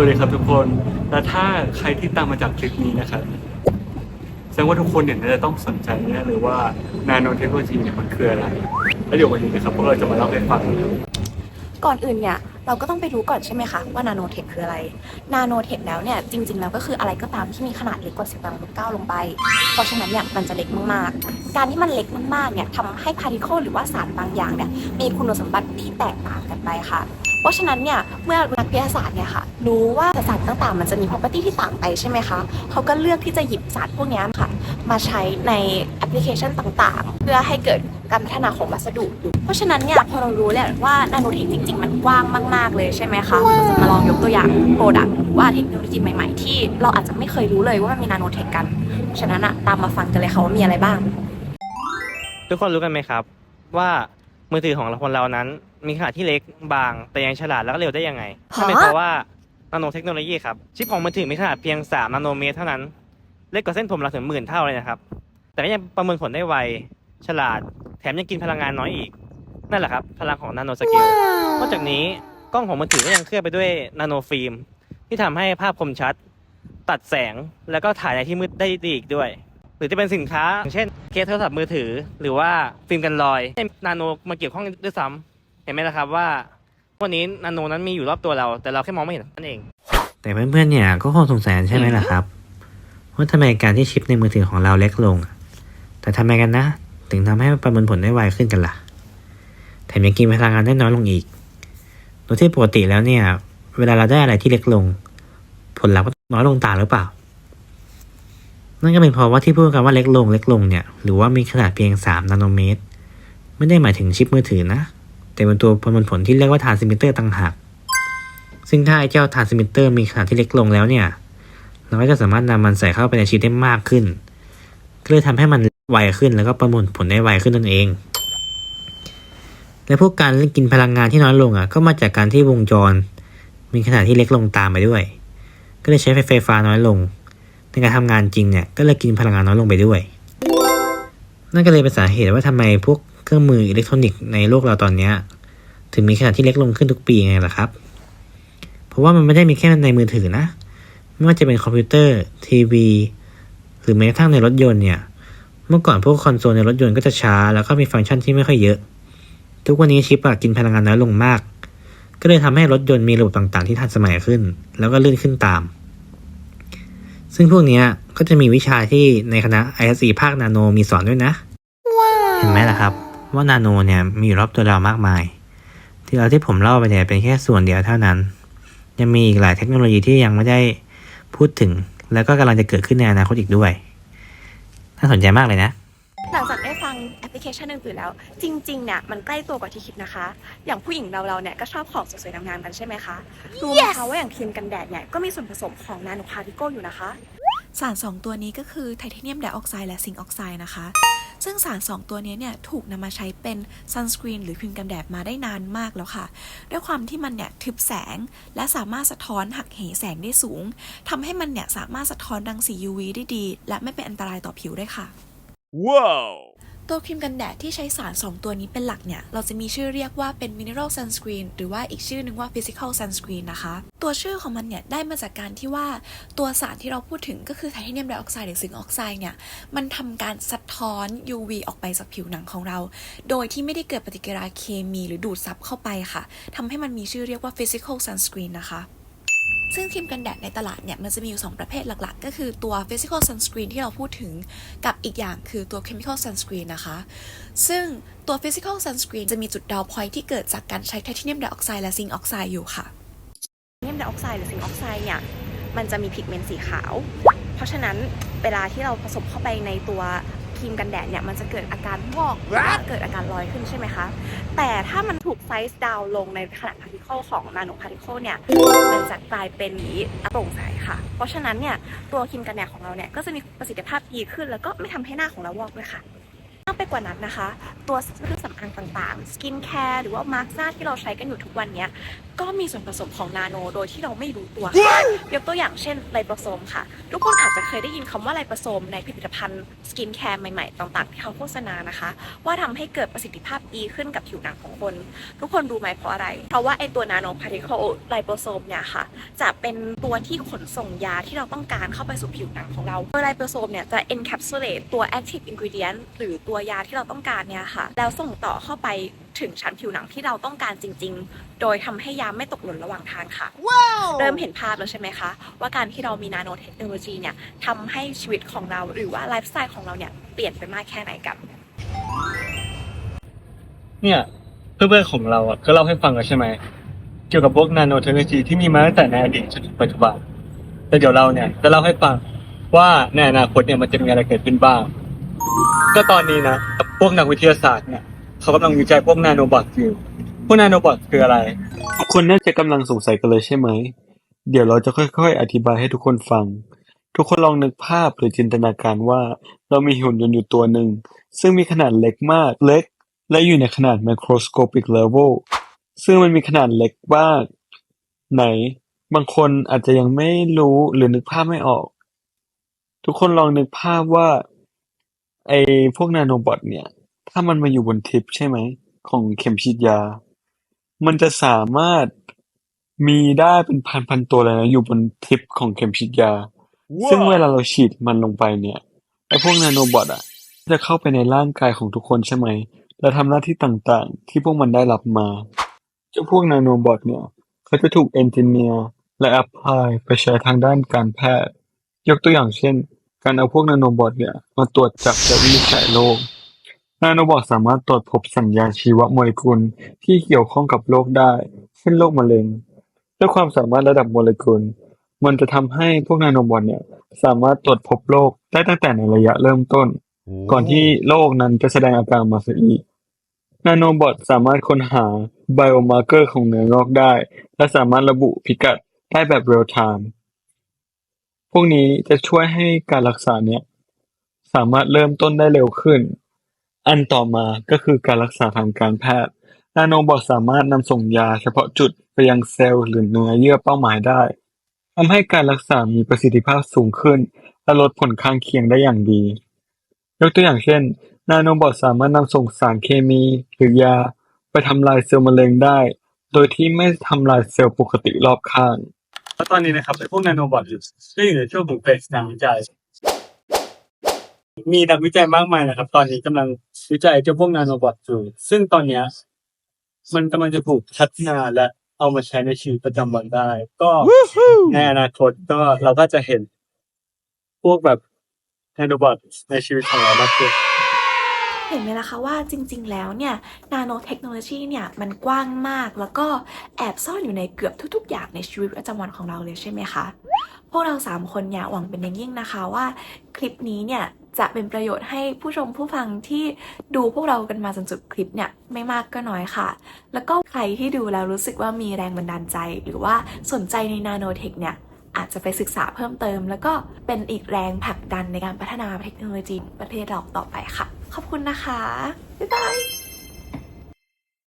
สวัสดีครับทุกคน และถ้าใครที่ตามมาจากคลิปนี้นะครับแสดงว่าทุกคนเนี่ยน่าจะต้องสนใจแน่เลยว่านาโนเทคโนโลยีเนี่ยมันคืออะไร แล้วเดี๋ยววันนี้นะครับพวกเราจะมาเล่าให้ฟังนะครับ ก่อนอื่นเนี่ย เราก็ต้องไปรู้ก่อนใช่ไหมคะว่านาโนเทคคืออะไร นาโนเทคแล้วเนี่ยจริงๆแล้วก็คืออะไรก็ตามที่มีขนาดเล็กกว่า10กำลังลบเก้าลงไป เพราะฉะนั้นเนี่ยมันจะเล็กมากๆ การที่มันเล็กมากๆเนี่ยทำให้พาร์ติเคิลหรือว่าสารบางอย่างเนี่ยมีคุณสมบัติที่แตกต่างกันไปค่ะ เพราะฉะนั้นเนี่ยเมื่อนักวิทยาศาสตร์เนี่ยค่ะรู้ว่าสารต่างๆ มันจะมี property ที่ต่างไปใช่ไหมคะเขาก็เลือกที่จะหยิบสารพวกนี้ค่ะ มาใช้ในแอปพลิเคชันต่างๆ เพื่อให้เกิด การพัฒนาของวัสดุเพราะฉะนั้นเนี่ยพอเรารู้แล้วว่านาโนเทคจริง ๆ มันกว้างมาก ๆ เลยใช่ไหมคะเราจะมาลองยกตัวอย่างโปรดักต์ว่าเทคโนโลยีใหม่ ๆ ที่เราอาจจะไม่เคยรู้เลยว่ามันมีนาโนเทคกัน ฉะนั้นอะตามมาฟังกันเลยค่ะว่ามีอะไรบ้าง ทุกคนรู้กันไหมครับ ว่ามือถือของเราคนเรานั้น มีขนาดที่เล็กบาง แต่ยังฉลาดและก็เร็วได้ยังไงนั่นเป็นเพราะว่านาโนเทคโนโลยีครับชิปของมือถือมีขนาดเพียง 3 นาโนเมตรเท่านั้น เล็กกว่าเส้นผมเราถึงหมื่นเท่าเลยนะครับแต่ก็ยังประเมินผลได้ไว ฉลาด แถมยังกินพลังงานน้อยอีก นั่นแหละครับ พลังของนาโนสเกลนอกจากนี้กล้องของมือถือก็ยังเคลือบไปด้วยนาโนฟิล์มที่ทำให้ภาพคมชัด ตัดแสงแล้วก็ถ่ายในที่มืดได้ดีอีกด้วย หรือจะเป็นสินค้าอย่างเช่นเคสโทรศัพท์มือถือ หรือว่าฟิล์มกันรอยให้นาโนมาเกี่ยวข้องด้วยซ้ำเห็นไหมล่ะครับว่าวันนี้นาโนนั้นมีอยู่รอบตัวเรา แต่เราแค่มองไม่เห็นนั่นเอง แต่เพื่อนๆเนี่ยก็คงสงสัยใช่ไหมล่ะครับว่าทำไมการที่ชิปในมือถือของเราเล็กลง แต่ทำไมกันนะ ถึงทำให้ประเมินผลได้ไวขึ้นกันล่ะ แถมยังกินพลังงานได้น้อยลงอีก โดยที่ปกติแล้วเนี่ย เวลาเราได้อะไรที่เล็กลง ผลลัพธ์ก็น้อยลงตามหรือเปล่า นั่นก็เป็นเพราะว่าที่พูดกันว่าเล็กลงเล็กลงเนี่ย หรือว่ามีขนาดเพียง 3 นาโนเมตร ไม่ได้หมายถึงชิปมือถือนะ แต่เป็นตัวประมวลผลที่เรียกว่าทรานสมิเตอร์ต่างหาก ซึ่งถ้าไอ้เจ้าทรานสมิเตอร์มีขนาดที่เล็กลงแล้วเนี่ยเราก็จะสามารถนำมันใส่เข้าไปในชิปได้มากขึ้นก็เลยทำให้มัน ไวขึ้นแล้วก็ประมวลผลได้ไวขึ้นนั่นเอง และพวกการเล่นกินพลังงานที่น้อยลงอะก็มาจากการที่วงจร มีขนาดที่เล็กลงตามไปด้วย ก็เลยใช้ไฟฟ้าน้อยลง ในการทำงานจริงเนี่ยก็เลยกินพลังงานน้อยลงไปด้วย นั่นก็เลยเป็นสาเหตุว่าทำไมพวกเครื่องมืออิเล็กทรอนิกส์ในโลกเราตอนเนี้ถึงมีขนาดที่เล็กลงขึ้นทุกปีไงล่ะครับ เพราะว่ามันไม่ได้มีแค่ในมือถือนะ ไม่ว่าจะเป็นคอมพิวเตอร์ทีวี หรือแม้กระทั่งในรถยนต์เนี่ย เมื่อก่อนพวกคอนโซลในรถยนต์ก็จะช้า แล้วก็มีฟังก์ชันที่ไม่ค่อยเยอะ ทุกวันนี้ชิปอะกินพลังงานน้อยลงมาก ก็เลยทำให้รถยนต์มีระบบต่างๆที่ทันสมัยขึ้น แล้วก็ลื่นขึ้นตาม ซึ่งพวกเนี้ยก็จะมีวิชาที่ในคณะ ISE ภาคนาโนมีสอนด้วยนะ เห็นไหมล่ะครับ ว่านาโนเนี่ยมีอยู่รอบตัวเรามากมาย ที่เราที่ผมเล่าไปเนี่ยเป็นแค่ส่วนเดียวเท่านั้น ยังมีอีกหลายเทคโนโลยีที่ยังไม่ได้พูดถึง แล้วก็กำลังจะเกิดขึ้นในอนาคตอีกด้วย น่าสนใจมากเลยนะ หลังจากได้ฟังแอปพลิเคชันอื่นๆแล้ว จริงๆเนี่ยมันใกล้ตัวกว่าที่คิดนะคะ อย่างผู้หญิงเราเราๆเนี่ยก็ชอบของสวยๆงามๆกันใช่ไหมคะรู้ไหมคะว่าอย่างครีมกันแดดเนี่ยก็มีส่วนผสมของนาโนพาร์ติเคิลอยู่นะคะ สาร 2 ตัวนี้ก็คือไทเทเนียมไดออกไซด์และซิงค์ออกไซด์นะคะ ซึ่งสาร 2 ตัวนี้เนี่ยถูกนำมาใช้เป็นซันสกรีนหรือครีมกันแดดมาได้นานมากแล้วค่ะ ด้วยความที่มันเนี่ยทึบแสง และสามารถสะท้อนหักเหแสงได้สูงทำให้มันเนี่ยสามารถสะท้อนรังสี UV ได้ดี และไม่เป็นอันตรายต่อผิวได้วยค่ะ ตัวครีมกันแดดที่ใช้สาร 2 ตัวนี้เป็นหลักเนี่ย เราจะมีชื่อเรียกว่าเป็น mineral sunscreen หรือว่าอีกชื่อนึงว่า physical sunscreen นะคะ ตัวชื่อของมันเนี่ย ได้มาจากการที่ว่าตัวสารที่เราพูดถึงก็คือไทเทเนียมไดออกไซด์หรือซิงค์ออกไซด์เนี่ย มันทำการสะท้อน UV ออกไปจากผิวหนังของเรา โดยที่ไม่ได้เกิดปฏิกิริยาเคมีหรือดูดซับเข้าไปค่ะทำให้มันมีชื่อเรียกว่า physical sunscreen นะคะ ซึ่งครีมกันแดดในตลาดเนี่ย มันจะมีอยู่ 2 ประเภทหลักๆ ก็คือตัว physical sunscreen ที่เราพูดถึงกับอีกอย่างคือตัว chemical sunscreen นะคะ ซึ่งตัว physical sunscreen จะมีจุดดาวพอยที่เกิดจากการใช้ไทเทเนียมไดออกไซด์และซิงค์ออกไซด์อยู่ค่ะไทเนียมไดออกไซด์หรือซิงค์ออกไซด์เนี่ยมันจะมีพิกเมนต์สีขาว เพราะฉะนั้นเวลาที่เราผสมเข้าไปในตัว ครีมกันแดดเนี่ยมันจะเกิดอาการวอกหรือว่าเกิดอาการลอยขึ้นใช่ไหมคะ แต่ถ้ามันถูกไซส์ดาวลงในขนาดพาร์ติเคิลของนาโนพาร์ติเคิลเนี่ยมันจะกลายเป็นสีโปร่งใสค่ะ เพราะฉะนั้นเนี่ยตัวครีมกันแดดของเราเนี่ยก็จะมีประสิทธิภาพดีขึ้น แล้วก็ไม่ทำให้หน้าของเราวอกด้วยค่ะไปกว่านั้นนะคะ ตัวเครื่องสำอางต่างๆ สกินแคร์หรือว่ามาร์กหน้าที่เราใช้กันอยู่ทุกวันเนี้ยก็มีส่วนผสมของนาโนโดยที่เราไม่รู้ตัวค่ะยกตัวอย่างเช่นไลโปโซมค่ะ ทุกคนอาจจะเคยได้ยินคำว่าไลโปโซมในผลิตภัณฑ์สกินแคร์ใหม่ๆ ต่างๆ ที่เขาโฆษณานะคะ ว่าทำให้เกิดประสิทธิภาพดีขึ้นกับผิวหนังของคน ทุกคนรู้ไหมเพราะอะไร เพราะว่าไอตัวนาโนพาร์ติเคิลไลโปโซมเนี่ยค่ะ จะเป็นตัวที่ขนส่งยาที่เราต้องการเข้าไปสู่ผิวหนังของเราโดยไลโปโซมเนี่ยจะ encapsulate ตัว active ingredient หรือตัวยาที่เราต้องการเนี่ยค่ะ แล้วส่งต่อเข้าไปถึงชั้นผิวหนังที่เราต้องการจริง ๆ โดยทำให้ยาไม่ตกหล่นระหว่างทางค่ะเริ่มเห็นภาพแล้วใช่ไหมคะ ว่าการที่เรามีนาโนเทคโนโลยีเนี่ยทำให้ชีวิตของเราหรือว่าไลฟ์สไตล์ของเราเนี่ยเปลี่ยนไปมากแค่ไหนกัน เนี่ยเพื่อนๆของเราอะก็เล่าให้ฟังแล้วใช่ไหมเกี่ยวกับพวกนาโนเทคโนโลยีที่มีมาตั้งแต่ในอดีตจนถึงปัจจุบันแต่เดี๋ยวเราเนี่ยจะเล่าให้ฟังว่าในอนาคตเนี่ยมันจะมีอะไรเกิดขึ้นบ้าง ก็ตอนนี้นะพวกนักวิทยาศาสตร์เนี่ย เขากำลังวิจัยพวกนาโนบอทอยู่ พวกนาโนบอทคืออะไร ทุกคนน่าจะกำลังสงสัยกันเลยใช่ไหม เดี๋ยวเราจะค่อยๆ อธิบายให้ทุกคนฟัง ทุกคนลองนึกภาพหรือจินตนาการว่า เรามีหุ่นยนต์อยู่ตัวหนึ่ง ซึ่งมีขนาดเล็กมากเล็ก และอยู่ในขนาด microscopic level ซึ่งมันมีขนาดเล็กมากไหน บางคนอาจจะยังไม่รู้หรือนึกภาพไม่ออก ทุกคนลองนึกภาพว่าไอ้พวกนาโนบอทเนี่ย ถ้ามันมาอยู่บนทิป ใช่ไหม ของเข็มฉีดยา มันจะสามารถมีได้เป็นพันพันๆตัวเลยนะอยู่บนทิปของเข็มฉีดยา ซึ่งเวลาเราฉีดมันลงไปเนี่ยไอ้พวกนาโนบอทอะ จะเข้าไปในร่างกายของทุกคนใช่ไหม และทำหน้าที่ต่างๆ ที่พวกมันได้รับมา เจ้าพวกนาโนบอทเนี่ย เขาจะถูกเอนจิเนียร์และแอพพลายไปใช้ทางด้านการแพทย์ ยกตัวอย่างเช่น การเอาพวกนาโนบอทเนี่ย มาตรวจจับและวินิจฉัยโรค นาโนบอทสามารถตรวจพบสัญญาณชีวโมเลกุลที่เกี่ยวข้องกับโรคได้ เช่น โรคมะเร็ง ด้วยความสามารถระดับโมเลกุล มันจะทำให้พวกนาโนบอทเนี่ย สามารถตรวจพบโรคได้ตั้งแต่ในระยะเริ่มต้น ก่อนที่โรคนั้นจะแสดงอาการมาเสียอีกนาโนบอทสามารถค้นหาไบโอมาร์เกอร์ของเนื้องอกได้ และสามารถระบุพิกัดได้แบบเรียลไทม์พวกนี้จะช่วยให้การรักษาเนี่ย สามารถเริ่มต้นได้เร็วขึ้น อันต่อมาก็คือการรักษาทางการแพทย์ นาโนบอทสามารถนำส่งยาเฉพาะจุดไปยังเซลล์หรือเนื้อเยื่อเป้าหมายได้ทำให้การรักษามีประสิทธิภาพสูงขึ้น และลดผลข้างเคียงได้อย่างดี ยกตัวอย่างเช่น นาโนบอทสามารถนำส่งสารเคมี หรือยา ไปทำลายเซลล์มะเร็งได้ โดยที่ไม่ทำลายเซลล์ปกติรอบข้าง แล้วตอนนี้นะครับไอ้พวกนาโนบอทก็อยู่ในช่วงของเฟสการวิจัย มีนักวิจัยมากมายนะครับ ตอนนี้กำลัง วิจัยเจ้าพวกนาโนบอทอยู่ซึ่งตอนเนี้ยมันกำลังจะถูกพัฒนาและเอามาใช้ในชีวิตประจำวันได้ ก็ในอนาคตก็เราก็จะเห็น พวกแบบนาโนบอทในชีวิตของเรามากขึ้น เห็นไหมล่ะคะว่าจริงๆ แล้วเนี่ยนาโนเทคโนโลยีเนี่ยมันกว้างมาก แล้วก็แอบซ่อนอยู่ในเกือบทุกๆ อย่างในชีวิตประจำวันของเราเลยใช่ไหมคะ พวกเราสามคนเนี่ยหวังเป็นอย่างยิ่งนะคะว่า คลิปนี้เนี่ย จะเป็นประโยชน์ให้ผู้ชมผู้ฟังที่ดูพวกเรากันมาจนจบคลิปเนี่ยไม่มากก็น้อยค่ะ แล้วก็ใครที่ดูแล้วรู้สึกว่ามีแรงบันดาลใจ หรือว่าสนใจในนาโนเทคเนี่ยอาจจะไปศึกษาเพิ่มเติม แล้วก็เป็นอีกแรงผลักดันในการพัฒนาเทคโนโลยีประเทศเราต่อไปค่ะ ขอบคุณนะคะ บ๊ายบาย